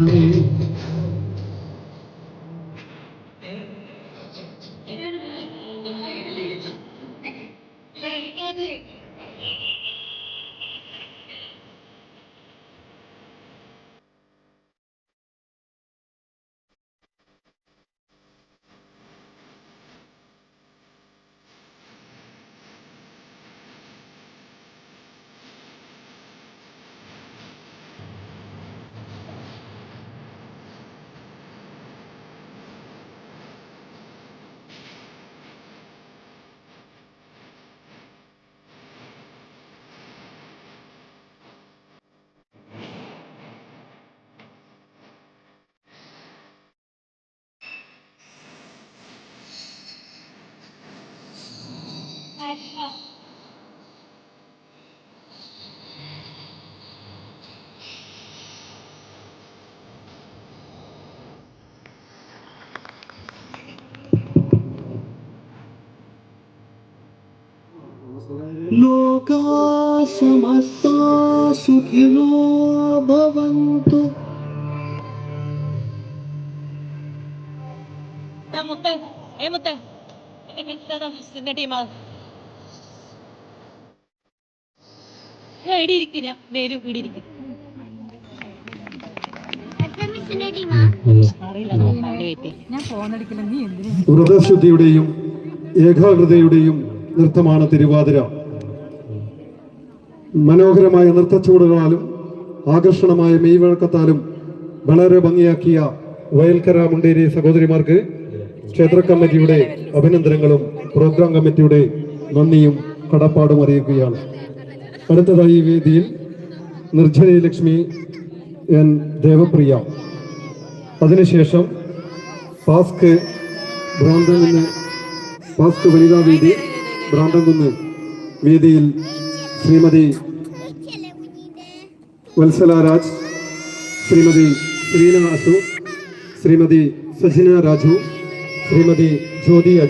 Thank you. लोका समस्ता सुखिनो भवन्तु मुत्ते ടീമാ ഇവിടെ ഇരിക്കില്ല നേരും ഇവിടെ ഇരിക്കും അറിയില്ല നോക്കാൻ വെയിറ്റ് ഞാൻ ഫോൺ അടിക്കില്ല. നീ എന്തിനാ? വ്രതശുദ്ധിയുടെയും ഏകാഗ്രതയുടെയും നൃത്തമാണ് തിരുവാതിര. മനോഹരമായ നൃത്തച്ചുവടുകളാലും ആകർഷണമായ മെയ്വഴക്കത്താലും വളരെ ഭംഗിയാക്കിയ വയൽക്കര മുണ്ടേരി സഹോദരിമാർക്ക് ക്ഷേത്ര കമ്മിറ്റിയുടെ അഭിനന്ദനങ്ങളും പ്രോഗ്രാം കമ്മിറ്റിയുടെ നന്ദിയും കടപ്പാടും അറിയിക്കുകയാണ്. അടുത്തതായി ഈ വേദിയിൽ നിർജനയലക്ഷ്മി എൻ ദേവപ്രിയ. അതിനുശേഷം പാസ്ക് ഭ്രാന്തകുന്ന് പാസ്ക് വനിതാ വേദി ഭ്രാന്തകുന്ന് വേദിയിൽ ശ്രീമതി വത്സല രാജ് ശ്രീമതി ശ്രീന അശു ശ്രീമതി സജിന രാജു ശ്രീമതി ജ്യോതി അജയ്